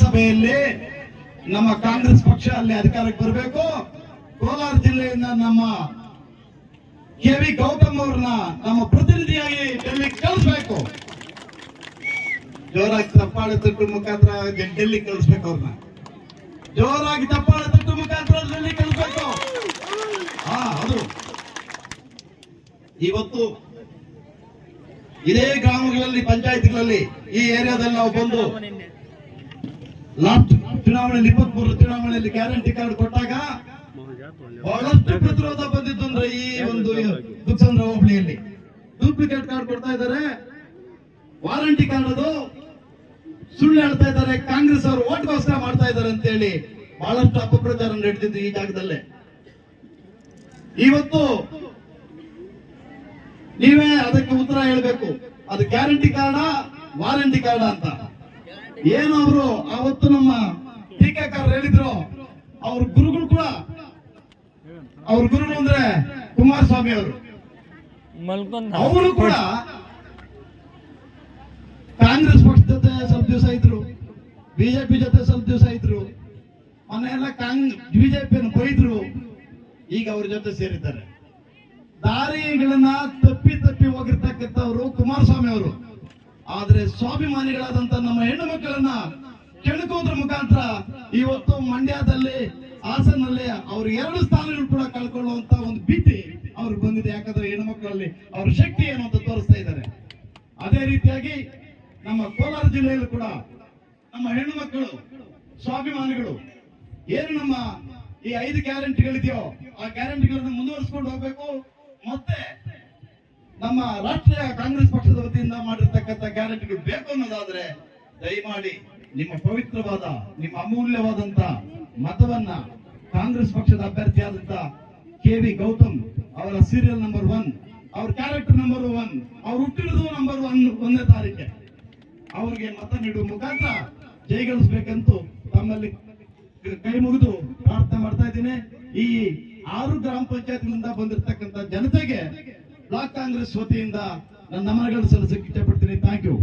ಸಭೆಯಲ್ಲಿ ನಮ್ಮ ಕಾಂಗ್ರೆಸ್ ಪಕ್ಷ ಅಲ್ಲಿ ಅಧಿಕಾರಕ್ಕೆ ಬರಬೇಕು. ಕೋಲಾರ ಜಿಲ್ಲೆಯಿಂದ ನಮ್ಮ ಕೆ ವಿ ಗೌತಮ್ ಅವ್ರನ್ನ ನಮ್ಮ ಪ್ರತಿನಿಧಿಯಾಗಿ ಡೆಲ್ಲಿ ಕಳಿಸ್ಬೇಕು. ಜೋರಾಗಿ ತಪ್ಪಾಳೆ ತಟ್ಟು ಮುಖಾಂತರ ಡೆಲ್ಲಿ ಕಳಿಸ್ಬೇಕು ಅವ್ರನ್ನ. ಜೋರಾಗಿ ತಪ್ಪಾಳೆ ತಟ್ಟು ಮುಖಾಂತರ ಡೆಲ್ಲಿ ಕಳಿಸ್ಬೇಕು. ಹಾ ಅದು ಇವತ್ತು ಇದೇ ಗ್ರಾಮಗಳಲ್ಲಿ, ಪಂಚಾಯತ್ಗಳಲ್ಲಿ ಈ ಏರಿಯಾದಲ್ಲಿ ನಾವು ಬಂದು ಲಾಸ್ಟ್ ಚುನಾವಣೆಯಲ್ಲಿ ಇಪ್ಪತ್ತ್ ಮೂರು ಚುನಾವಣೆಯಲ್ಲಿ ಗ್ಯಾರಂಟಿ ಕಾರ್ಡ್ ಕೊಟ್ಟಾಗ ಬಹಳಷ್ಟು ಪ್ರತಿರೋಧ ಬಂದಿತ್ತು ಅಂದ್ರೆ ಈ ಒಂದು ದುಕ್ಸಂದ್ರ ಹೋಬಳಿಯಲ್ಲಿ. ಡೂಪ್ಲಿಕೇಟ್ ಕಾರ್ಡ್ ಕೊಡ್ತಾ ಇದ್ದಾರೆ. ವಾರಂಟಿ ಕಾರ್ಡ್ ಅದು. ಸುಳ್ಳು ಹೇಳ್ತಾ ಇದ್ದಾರೆ. ಕಾಂಗ್ರೆಸ್ ಅವರು ಓಟ್ಗೋಸ್ಕರ ಮಾಡ್ತಾ ಇದ್ದಾರೆ ಅಂತ ಹೇಳಿ ಬಹಳಷ್ಟು ಅಪಪ್ರಚಾರ ನಡೆದಿದ್ದು ಈ ಜಾಗದಲ್ಲೇ. ಇವತ್ತು ನೀವೇ ಅದಕ್ಕೆ ಉತ್ತರ ಹೇಳ್ಬೇಕು. ಅದು ಗ್ಯಾರಂಟಿ ಕಾರ್ಡ ವಾರಂಟಿ ಕಾರ್ಡ ಅಂತ. ಏನು ಅವರು ಅವತ್ತು ನಮ್ಮ ಟೀಕಾಕಾರರು ಹೇಳಿದ್ರು ಅವ್ರ ಗುರುಗಳು ಕೂಡ ಅವ್ರ ಗುರುಗಳು ಅಂದ್ರೆ ಕುಮಾರಸ್ವಾಮಿ ಅವರು. ಅವರು ಕೂಡ ಕಾಂಗ್ರೆಸ್ ಪಕ್ಷ ಜೊತೆ ಸ್ವಲ್ಪ ದಿವಸ ಇದ್ರು ಬಿಜೆಪಿ ಜೊತೆ ಸ್ವಲ್ಪ ದಿವಸ ಇದ್ರು ಮೊನ್ನೆಲ್ಲ ಕಾಂಗ್ರೆಸ್ ಬಿಜೆಪಿಯನ್ನು ಬೈದ್ರು ಈಗ ಅವ್ರ ಜೊತೆ ಸೇರಿದ್ದಾರೆ. ದಾರಿಗಳನ್ನ ತಪ್ಪಿ ತಪ್ಪಿ ಹೋಗಿರ್ತಕ್ಕಂಥವ್ರು ಕುಮಾರಸ್ವಾಮಿ ಅವರು. ಆದ್ರೆ ಸ್ವಾಭಿಮಾನಿಗಳಾದಂತ ನಮ್ಮ ಹೆಣ್ಣು ಮಕ್ಕಳನ್ನ ಕೆಣಕೋದ್ರ ಮುಖಾಂತರ ಇವತ್ತು ಮಂಡ್ಯದಲ್ಲಿ, ಹಾಸನಲ್ಲಿ ಅವ್ರ ಎರಡು ಸ್ಥಾನಗಳು ಕೂಡ ಕಳ್ಕೊಳ್ಳುವಂತ ಒಂದು ಭೀತಿ ಅವ್ರಿಗೆ ಬಂದಿದೆ. ಯಾಕಂದ್ರೆ ಹೆಣ್ಣು ಮಕ್ಕಳಲ್ಲಿ ಅವ್ರ ಶಕ್ತಿ ಏನು ಅಂತ ತೋರಿಸ್ತಾ ಇದ್ದಾರೆ. ಅದೇ ರೀತಿಯಾಗಿ ನಮ್ಮ ಕೋಲಾರ ಜಿಲ್ಲೆಯಲ್ಲೂ ಕೂಡ ನಮ್ಮ ಹೆಣ್ಣು ಮಕ್ಕಳು, ಸ್ವಾಭಿಮಾನಿಗಳು, ಏನು ನಮ್ಮ ಈ ಐದು ಗ್ಯಾರಂಟಿಗಳಿದೆಯೋ ಆ ಗ್ಯಾರಂಟಿಗಳನ್ನ ಮುಂದುವರಿಸಿಕೊಂಡು ಹೋಗ್ಬೇಕು. ಮತ್ತೆ ನಮ್ಮ ರಾಷ್ಟ್ರೀಯ ಕಾಂಗ್ರೆಸ್ ಪಕ್ಷದ ವತಿಯಿಂದ ಮಾಡಿರ್ತಕ್ಕಂಥ ಗ್ಯಾರಂಟಿಗಳು ಬೇಕು ಅನ್ನೋದಾದ್ರೆ ದಯಮಾಡಿ ನಿಮ್ಮ ಪವಿತ್ರವಾದ, ನಿಮ್ಮ ಅಮೂಲ್ಯವಾದಂತ ಮತವನ್ನ ಕಾಂಗ್ರೆಸ್ ಪಕ್ಷದ ಅಭ್ಯರ್ಥಿಯಾದಂತ ಕೆ ವಿ ಗೌತಮ್ ಅವರ ಸೀರಿಯಲ್ ನಂಬರ್ ಒನ್ ಅವ್ರ ಕ್ಯಾರೆಕ್ಟರ್ ನಂಬರ್ ಒನ್ ಅವ್ರು ಹುಟ್ಟಿರೋದು ನಂಬರ್ ಒನ್ ಒಂದನೇ ತಾರೀಕೆ ಅವ್ರಿಗೆ ಮತ ನೀಡುವ ಮುಖಾಂತರ ಜಯಗಳಿಸ್ಬೇಕಂತೂ ತಮ್ಮಲ್ಲಿ ಕೈ ಮುಗಿದು ಪ್ರಾರ್ಥನೆ ಮಾಡ್ತಾ ಇದ್ದೀನಿ. ಈ ಆರು ಗ್ರಾಮ ಪಂಚಾಯತ್ಗಳಿಂದ ಬಂದಿರತಕ್ಕಂತ ಜನತೆಗೆ ಬ್ಲಾಕ್ ಕಾಂಗ್ರೆಸ್ ವತಿಯಿಂದ നമ്മളുടെ സ്ഥലത്ത് കിട്ടപ്പെടുത്തിനെ താങ്ക് യു